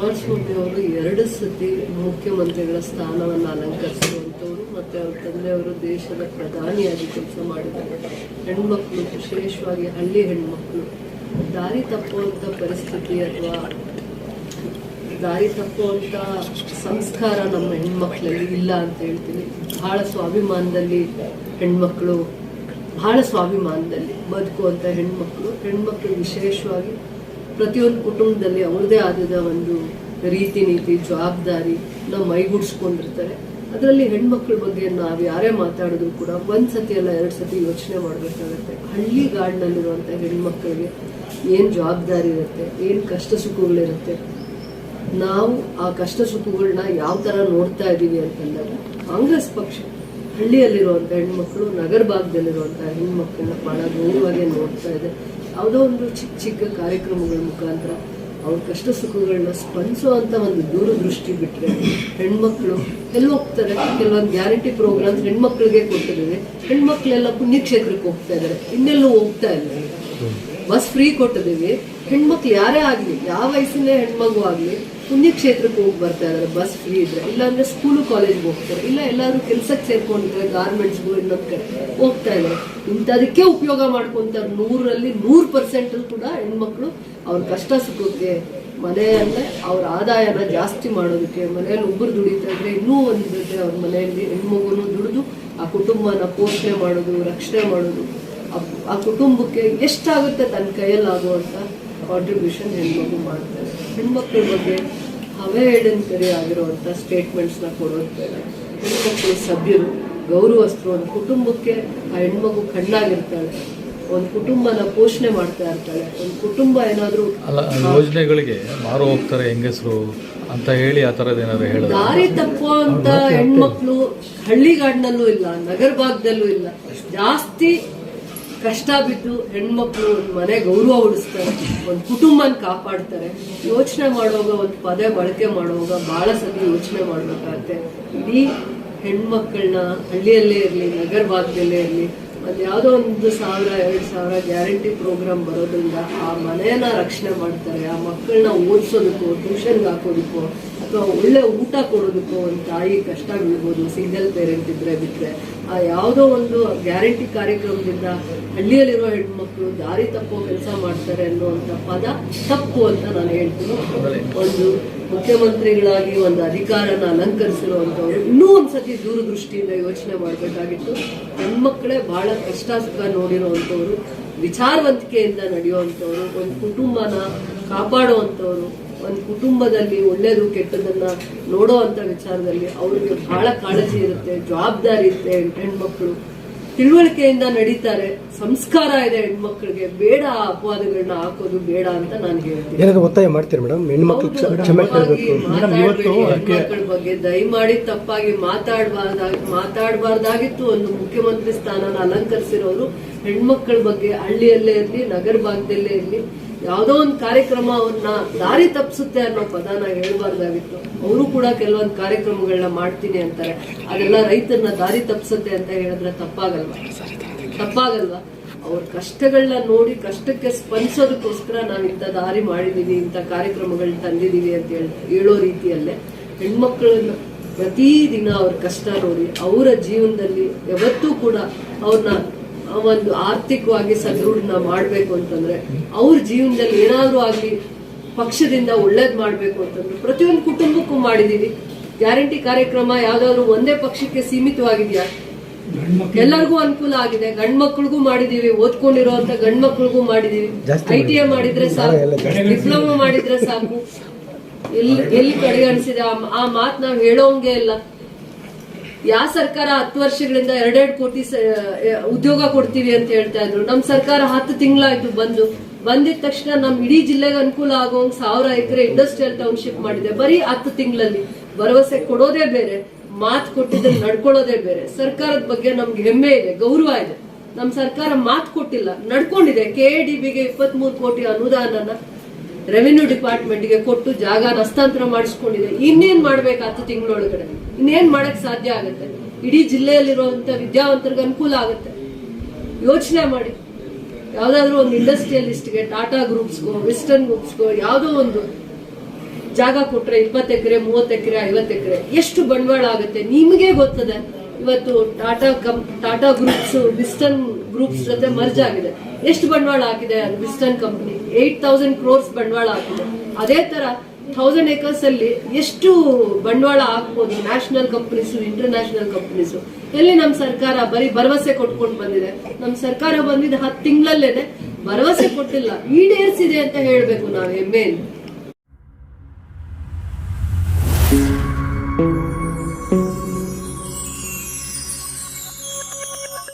ಕುಮಾರಸ್ವಾಮಿ ಅವರು ಎರಡು ಸತಿ ಮುಖ್ಯಮಂತ್ರಿಗಳ ಸ್ಥಾನವನ್ನು ಅಲಂಕರಿಸುವಂಥವ್ರು ಮತ್ತು ಅವ್ರ ತಂದೆಯವರು ದೇಶದ ಪ್ರಧಾನಿಯಾಗಿ ಕೆಲಸ ಮಾಡಿದ್ದಾರೆ. ಹೆಣ್ಮಕ್ಳು ವಿಶೇಷವಾಗಿ ಹಳ್ಳಿ ಹೆಣ್ಮಕ್ಳು. ದಾರಿ ತಪ್ಪುವಂಥ ಪರಿಸ್ಥಿತಿ ಅಥವಾ ದಾರಿ ತಪ್ಪುವಂಥ ಸಂಸ್ಕಾರ ನಮ್ಮ ಹೆಣ್ಮಕ್ಳಲ್ಲಿ ಇಲ್ಲ ಅಂತ ಹೇಳ್ತೀನಿ. ಬಹಳ ಸ್ವಾಭಿಮಾನದಲ್ಲಿ ಹೆಣ್ಮಕ್ಳು, ಬಹಳ ಸ್ವಾಭಿಮಾನದಲ್ಲಿ ಬದುಕುವಂಥ ಹೆಣ್ಮಕ್ಳು ಹೆಣ್ಮಕ್ಳು ವಿಶೇಷವಾಗಿ ಪ್ರತಿಯೊಂದು ಕುಟುಂಬದಲ್ಲಿ ಅವ್ರದ್ದೇ ಆದ ಒಂದು ರೀತಿ, ನೀತಿ, ಜವಾಬ್ದಾರಿ ನಾವು ಮೈಗೂಡಿಸ್ಕೊಂಡಿರ್ತಾರೆ. ಅದರಲ್ಲಿ ಹೆಣ್ಮಕ್ಳ ಬಗ್ಗೆ ನಾವು ಯಾರೇ ಮಾತಾಡಿದ್ರು ಕೂಡ ಒಂದು ಸತಿ ಅಲ್ಲ, ಎರಡು ಸತಿ ಯೋಚನೆ ಮಾಡಬೇಕಾಗತ್ತೆ. ಹಳ್ಳಿ ಗಾಡಿನಲ್ಲಿರುವಂಥ ಹೆಣ್ಮಕ್ಳಿಗೆ ಏನು ಜವಾಬ್ದಾರಿ ಇರುತ್ತೆ, ಏನು ಕಷ್ಟ ಸುಖಗಳಿರುತ್ತೆ, ನಾವು ಆ ಕಷ್ಟ ಸುಖಗಳನ್ನ ಯಾವ ಥರ ನೋಡ್ತಾ ಇದ್ದೀವಿ ಅಂತಂದಾಗ ಕಾಂಗ್ರೆಸ್ ಪಕ್ಷ ಹಳ್ಳಿಯಲ್ಲಿರುವಂಥ ಹೆಣ್ಮಕ್ಳು ನಗರ ಭಾಗದಲ್ಲಿರುವಂಥ ಹೆಣ್ಮಕ್ಳನ್ನ ಭಾಳ ದೂರವಾಗಿ ನೋಡ್ತಾ ಇದೆ. ಯಾವುದೋ ಒಂದು ಚಿಕ್ಕ ಚಿಕ್ಕ ಕಾರ್ಯಕ್ರಮಗಳ ಮುಖಾಂತರ ಅವ್ರ ಕಷ್ಟ ಸುಖಗಳನ್ನ ಸ್ಪಂದಿಸುವಂಥ ಒಂದು ದೂರದೃಷ್ಟಿ ಬಿಟ್ಟರೆ ಹೆಣ್ಮಕ್ಳು ಎಲ್ಲಿ ಹೋಗ್ತಾರೆ? ಕೆಲವೊಂದು ಗ್ಯಾರಂಟಿ ಪ್ರೋಗ್ರಾಮ್ಸ್ ಹೆಣ್ಮಕ್ಳಿಗೆ ಕೊಟ್ಟಿದ್ದೀವಿ. ಹೆಣ್ಮಕ್ಳೆಲ್ಲ ಪುಣ್ಯಕ್ಷೇತ್ರಕ್ಕೆ ಹೋಗ್ತಾ ಇದ್ದಾರೆ. ಇನ್ನೆಲ್ಲೂ ಹೋಗ್ತಾ ಇಲ್ಲ. ಬಸ್ ಫ್ರೀ ಕೊಟ್ಟಿದ್ದೀವಿ. ಹೆಣ್ಮಕ್ಳು ಯಾರೇ ಆಗಲಿ, ಯಾವ ವಯಸ್ಸಿನ ಹೆಣ್ಮಗು ಆಗಲಿ, ಪುಣ್ಯಕ್ಷೇತ್ರಕ್ಕೆ ಹೋಗಿ ಬರ್ತಾ ಇದ್ದಾರೆ ಬಸ್ ಫ್ರೀ ಇದ್ರೆ, ಇಲ್ಲಾಂದ್ರೆ ಸ್ಕೂಲು ಕಾಲೇಜ್ಗೆ ಹೋಗ್ತಾರೆ, ಇಲ್ಲ ಎಲ್ಲರೂ ಕೆಲ್ಸಕ್ಕೆ ಸೇರ್ಕೊಂಡಿದ್ರೆ ಗಾರ್ಮೆಂಟ್ಸ್ಗೂ ಇನ್ನೊಂದು ಕಡೆ ಹೋಗ್ತಾ ಇದ್ದಾರೆ. ಇಂಥದಕ್ಕೆ ಉಪಯೋಗ ಮಾಡ್ಕೊಂತಾರೆ. ನೂರಲ್ಲಿ ನೂರು ಪರ್ಸೆಂಟ್ ಕೂಡ ಹೆಣ್ಮಕ್ಳು ಅವ್ರ ಕಷ್ಟ ಸುಖಕ್ಕೆ ಮನೆಯಲ್ಲೇ ಅವ್ರ ಆದಾಯನ ಜಾಸ್ತಿ ಮಾಡೋದಕ್ಕೆ, ಮನೆಯಲ್ಲಿ ಒಬ್ಬರು ದುಡಿತಾ ಇದ್ರೆ ಇನ್ನೂ ಒಂದು ಜೊತೆ ಅವ್ರ ಮನೆಯಲ್ಲಿ ಹೆಣ್ಮಗುನು ದುಡಿದು ಆ ಕುಟುಂಬನ ಪೋಷಣೆ ಮಾಡೋದು, ರಕ್ಷಣೆ ಮಾಡೋದು, ಆ- ಆ ಕುಟುಂಬಕ್ಕೆ ಎಷ್ಟಾಗುತ್ತೆ ತನ್ನ ಕೈಯಲ್ಲಾಗುವಂಥ ಕಾಂಟ್ರಿಬ್ಯೂಷನ್ ಹೆಣ್ಮಗು ಮಾಡ್ತಾರೆ ಹೆಣ್ಮಕ್ಳ ಬಗ್ಗೆ ಅವೇಡನ್ಕರಿ ಆಗಿರುವಂಥ ಸ್ಟೇಟ್ಮೆಂಟ್ಸ್ನ ಕೊಡೋದು ಬೇಡ ಹೆಣ್ಮಕ್ಳು ಸಭ್ಯರು ಗೌರವಸ್ಥರು ಒಂದು ಕುಟುಂಬಕ್ಕೆ ಆ ಹೆಣ್ಮಗು ಕಣ್ಣಾಗಿರ್ತಾಳೆ ಒಂದು ಕುಟುಂಬನ ಪೋಷಣೆ ಮಾಡ್ತಾ ಇರ್ತಾಳೆ ಒಂದು ಕುಟುಂಬ ಏನಾದರೂ ಅಲ್ಲ ಯೋಜನೆಗಳಿಗೆ ಮಾರು ಹೋಗ್ತಾರೆ ಹೆಂಗಸರು ಅಂತ ಹೇಳಿ ಆ ಥರದ್ದು ಏನಾದ್ರು ಹೇಳ ದಾರಿ ತಪ್ಪುವಂಥ ಹೆಣ್ಮಕ್ಳು ಹಳ್ಳಿಗಾಡಿನಲ್ಲೂ ಇಲ್ಲ ನಗರ ಭಾಗದಲ್ಲೂ ಇಲ್ಲ. ಜಾಸ್ತಿ ಕಷ್ಟ ಬಿದ್ದು ಹೆಣ್ಮಕ್ಳು ಒಂದು ಮನೆ ಗೌರವ ಉಳಿಸ್ತಾರೆ, ಒಂದು ಕುಟುಂಬನ ಕಾಪಾಡ್ತಾರೆ, ಯೋಚನೆ ಮಾಡುವಾಗ ಒಂದು ಪದ ಬಳಕೆ ಮಾಡುವಾಗ ಬಹಳ ಸತಿ ಯೋಚನೆ ಮಾಡ್ಬೇಕಾಗತ್ತೆ. ಇಡೀ ಹೆಣ್ಮಕ್ಳನ್ನ ಹಳ್ಳಿಯಲ್ಲೇ ಇರಲಿ, ನಗರ ಭಾಗದಲ್ಲೇ ಇರಲಿ ಅದು ಯಾವುದೋ ಒಂದು ಸಾವಿರ, ಎರಡು ಸಾವಿರ ಗ್ಯಾರಂಟಿ ಪ್ರೋಗ್ರಾಮ್ ಬರೋದ್ರಿಂದ ಆ ಮನೆಯನ್ನ ರಕ್ಷಣೆ ಮಾಡ್ತಾರೆ, ಆ ಮಕ್ಕಳನ್ನ ಓದಿಸೋದಕ್ಕೋ, ಟ್ಯೂಷನ್ಗೆ ಹಾಕೋದಕ್ಕೋ, ಅಥವಾ ಒಳ್ಳೆ ಊಟ ಕೊಡೋದಕ್ಕೋ ಒಂದು ತಾಯಿ ಕಷ್ಟ ಬೀಳ್ಬೋದು ಸಿಂಗಲ್ ಪೇರೆಂಟ್ ಇದ್ರೆ ಬಿಟ್ರೆ. ಆ ಯಾವುದೋ ಒಂದು ಗ್ಯಾರಂಟಿ ಕಾರ್ಯಕ್ರಮದಿಂದ ಹಳ್ಳಿಯಲ್ಲಿರೋ ಹೆಣ್ಮಕ್ಳು ದಾರಿ ತಪ್ಪೋ ಕೆಲಸ ಮಾಡ್ತಾರೆ ಅನ್ನುವಂಥ ಪದ ತಪ್ಪು ಅಂತ ನಾನು ಹೇಳ್ತೀನಿ. ಒಂದು ಮುಖ್ಯಮಂತ್ರಿಗಳಾಗಿ ಒಂದು ಅಧಿಕಾರನ ಅಲಂಕರಿಸಿರುವಂಥವ್ರು ಇನ್ನೂ ಒಂದು ಸತಿ ದೂರದೃಷ್ಟಿಯಿಂದ ಯೋಚನೆ ಮಾಡಬೇಕಾಗಿತ್ತು. ಹೆಣ್ಮಕ್ಕಳೇ ಬಹಳ ಕಷ್ಟ ಸುಖ ನೋಡಿರುವಂಥವ್ರು, ವಿಚಾರವಂತಿಕೆಯಿಂದ ನಡೆಯುವಂಥವ್ರು, ಒಂದು ಕುಟುಂಬನ ಕಾಪಾಡುವಂಥವ್ರು ಒಂದು ಕುಟುಂಬದಲ್ಲಿ ಒಳ್ಳೇದು ಕೆಟ್ಟದನ್ನ ನೋಡೋ ಅಂತ ವಿಚಾರದಲ್ಲಿ ಅವ್ರಿಗೆ ಬಹಳ ಕಾಳಜಿ ಇರುತ್ತೆ ಜವಾಬ್ದಾರಿ ಇರುತ್ತೆ ಹೆಣ್ಮಕ್ಳು. ತಿಳುವಳಿಕೆಯಿಂದ ನಡೀತಾರೆ ಸಂಸ್ಕಾರ ಇದೆ ಹೆಣ್ಮಕ್ಳಿಗೆ ಬೇಡ ಆ ಅಪವಾದಗಳನ್ನ ಹಾಕೋದು ಬೇಡ ಅಂತ ನಾನು ಹೇಳ್ತೀನಿ. ಏನಾದ್ರು ಒತ್ತಾಯ ಮಾಡ್ತೀರಿ ಮೇಡಮ್? ಹೆಣ್ಮಕ್ಳು ಹೆಣ್ಮಕ್ಳ ಬಗ್ಗೆ ದಯಮಾಡಿ ತಪ್ಪಾಗಿ ಮಾತಾಡಬಾರ್ದಾಗಿ ಮಾತಾಡಬಾರ್ದಾಗಿತ್ತು ಒಂದು ಮುಖ್ಯಮಂತ್ರಿ ಸ್ಥಾನನ ಅಲಂಕರಿಸಿರೋರು. ಹೆಣ್ಮಕ್ಳ ಬಗ್ಗೆ ಹಳ್ಳಿಯಲ್ಲೇ ಇರ್ಲಿ ನಗರ ಭಾಗದಲ್ಲೇ ಇರ್ಲಿ ಯಾವುದೋ ಒಂದು ಕಾರ್ಯಕ್ರಮವನ್ನ ದಾರಿ ತಪ್ಪಿಸುತ್ತೆ ಅನ್ನೋ ಪದಾನ ಹೇಳ್ಬಾರ್ದಾಗಿತ್ತು. ಅವರು ಕೂಡ ಕೆಲವೊಂದು ಕಾರ್ಯಕ್ರಮಗಳನ್ನ ಮಾಡ್ತೀನಿ ಅಂತಾರೆ. ಅದೆಲ್ಲ ರೈತರನ್ನ ದಾರಿ ತಪ್ಪಿಸುತ್ತೆ ಅಂತ ಹೇಳಿದ್ರೆ ತಪ್ಪಾಗಲ್ವಾ? ತಪ್ಪಾಗಲ್ವಾ? ಅವ್ರ ಕಷ್ಟಗಳನ್ನ ನೋಡಿ ಕಷ್ಟಕ್ಕೆ ಸ್ಪಂದಿಸೋದಕ್ಕೋಸ್ಕರ ನಾವು ಇಂಥ ದಾರಿ ಮಾಡಿದ್ದೀವಿ ಇಂಥ ಕಾರ್ಯಕ್ರಮಗಳನ್ನ ತಂದಿದ್ದೀವಿ ಅಂತ ಹೇಳಿ, ಹೇಳೋ ರೀತಿಯಲ್ಲೇ ಹೆಣ್ಮಕ್ಳನ್ನ ಪ್ರತಿದಿನ ಅವ್ರ ಕಷ್ಟ ನೋಡಿ ಅವರ ಜೀವನದಲ್ಲಿ ಯಾವತ್ತೂ ಕೂಡ ಅವ್ರನ್ನ ಒಂದು ಆರ್ಥಿಕವಾಗಿ ಸದೃಢನ ಮಾಡಬೇಕು ಅಂತಂದ್ರೆ ಅವ್ರ ಜೀವನದಲ್ಲಿ ಏನಾದರೂ ಆಗ್ಲಿ ಪಕ್ಷದಿಂದ ಒಳ್ಳೇದ್ ಮಾಡ್ಬೇಕು ಅಂತಂದ್ರೆ ಪ್ರತಿಯೊಂದು ಕುಟುಂಬಕ್ಕೂ ಮಾಡಿದೀವಿ. ಗ್ಯಾರಂಟಿ ಕಾರ್ಯಕ್ರಮ ಯಾವ್ದಾದ್ರು ಒಂದೇ ಪಕ್ಷಕ್ಕೆ ಸೀಮಿತವಾಗಿದ್ಯಾ? ಎಲ್ಲರಿಗೂ ಅನುಕೂಲ ಆಗಿದೆ. ಗಂಡ್ ಮಕ್ಳಿಗೂ ಮಾಡಿದೀವಿ. ಓದ್ಕೊಂಡಿರೋಂತ ಗಂಡ್ ಮಕ್ಳಿಗೂ ಮಾಡಿದೀವಿ. ಐ ಟಿ ಐ ಮಾಡಿದ್ರೆ ಸಾಕು ಡಿಪ್ಲೊಮಾ ಮಾಡಿದ್ರೆ ಸಾಕು. ಎಲ್ಲಿ ಎಲ್ಲಿ ಕಡೆಗಣಿಸಿದೆ? ಆ ಮಾತ್ ನಾವ್ ಹೇಳೋಂಗೆ ಇಲ್ಲ. ಯಾವ ಸರ್ಕಾರ ಹತ್ತು ವರ್ಷಗಳಿಂದ ಎರಡೆರಡು ಕೋಟಿ ಉದ್ಯೋಗ ಕೊಡ್ತೀವಿ ಅಂತ ಹೇಳ್ತಾ ಇದ್ರು. ನಮ್ ಸರ್ಕಾರ ಹತ್ತು ತಿಂಗಳಾಯ್ತು ಬಂದು. ಬಂದಿದ ತಕ್ಷಣ ನಮ್ ಇಡೀ ಜಿಲ್ಲೆಗೆ ಅನುಕೂಲ ಆಗೋಂಗ್ ಸಾವಿರ ಎಕರೆ ಇಂಡಸ್ಟ್ರಿಯಲ್ ಟೌನ್ಶಿಪ್ ಮಾಡಿದೆ. ಬರೀ ಹತ್ತು ತಿಂಗಳಲ್ಲಿ. ಭರವಸೆ ಕೊಡೋದೇ ಬೇರೆ, ಮಾತು ಕೊಟ್ಟಿದ್ರೆ ನಡ್ಕೊಳ್ಳೋದೇ ಬೇರೆ. ಸರ್ಕಾರದ ಬಗ್ಗೆ ನಮ್ಗೆ ಹೆಮ್ಮೆ ಇದೆ, ಗೌರವ ಇದೆ. ನಮ್ ಸರ್ಕಾರ ಮಾತು ಕೊಟ್ಟಿಲ್ಲ, ನಡ್ಕೊಂಡಿದೆ. ಕೆ ಡಿ ಬಿಗೆ ಇಪ್ಪತ್ತ್ ಕೋಟಿ ಅನುದಾನನ ರೆವಿನ್ಯೂ ಡಿಪಾರ್ಟ್ಮೆಂಟ್ಗೆ ಕೊಟ್ಟು ಜಾಗ ಹಸ್ತಾಂತರ ಮಾಡಿಸ್ಕೊಂಡಿದೆ. ಇನ್ನೇನ್ ಮಾಡ್ಬೇಕು ಹತ್ತು ತಿಂಗಳೊಳಗಡೆ ಇನ್ನೇನ್ ಮಾಡಕ್ ಸಾಧ್ಯ ಆಗುತ್ತೆ? ಇಡೀ ಜಿಲ್ಲೆಯಲ್ಲಿರುವಂತ ವಿದ್ಯಾವಂತರಿಗೆ ಅನುಕೂಲ ಆಗುತ್ತೆ? ಯೋಚನೆ ಮಾಡಿ. ಯಾವ್ದಾದ್ರು ಒಂದು ಇಂಡಸ್ಟ್ರಿಯಲಿಸ್ಟ್ಗೆ, ಟಾಟಾ ಗ್ರೂಪ್ಸ್ಗೋ, ವೆಸ್ಟರ್ನ್ ಗ್ರೂಪ್ಸ್ಗೋ ಯಾವುದೋ ಒಂದು ಜಾಗ ಕೊಟ್ರೆ ಇಪ್ಪತ್ತು ಎಕರೆ, ಮೂವತ್ತು ಎಕರೆ, ಐವತ್ತು ಎಕರೆ, ಎಷ್ಟು ಬಂಡವಾಳ ಆಗುತ್ತೆ? ನಿಮಗೆ ಗೊತ್ತದೆ? ಇವತ್ತು ಟಾಟಾ ಕಂಪ್ ಟಾಟಾ ಗ್ರೂಪ್ಸ್, ವಿಸ್ಟರ್ನ್ ಗ್ರೂಪ್ಸ್ ಜೊತೆ ಮರ್ಜ್ ಆಗಿದೆ. ಎಷ್ಟು ಬಂಡವಾಳ ಹಾಕಿದೆ western company eight thousand crores ಬಂಡವಾಳ ಹಾಕಿದೆ. ಅದೇ ತರ ಥೌಸಂಡ್ ಏಕರ್ಸ್ ಅಲ್ಲಿ ಎಷ್ಟು ಬಂಡವಾಳ ಹಾಕ್ಬೋದು ನ್ಯಾಷನಲ್ ಕಂಪನೀಸು ಇಂಟರ್ನ್ಯಾಷನಲ್ ಕಂಪನೀಸು ಎಲ್ಲಿ ನಮ್ಮ ಸರ್ಕಾರ ಬರೀ ಭರವಸೆ ಕೊಟ್ಕೊಂಡು ಬಂದಿದೆ? ನಮ್ಮ ಸರ್ಕಾರ ಬಂದಿದ್ದು ಹತ್ತು ತಿಂಗಳಲ್ಲೇನೆ ಭರವಸೆ ಕೊಟ್ಟಿಲ್ಲ. ಈಡೇರಿಸಿದೆ ಅಂತ ಹೇಳ್ಬೇಕು ನಾವು ಹೆಮ್ಮೆಯಿಂದ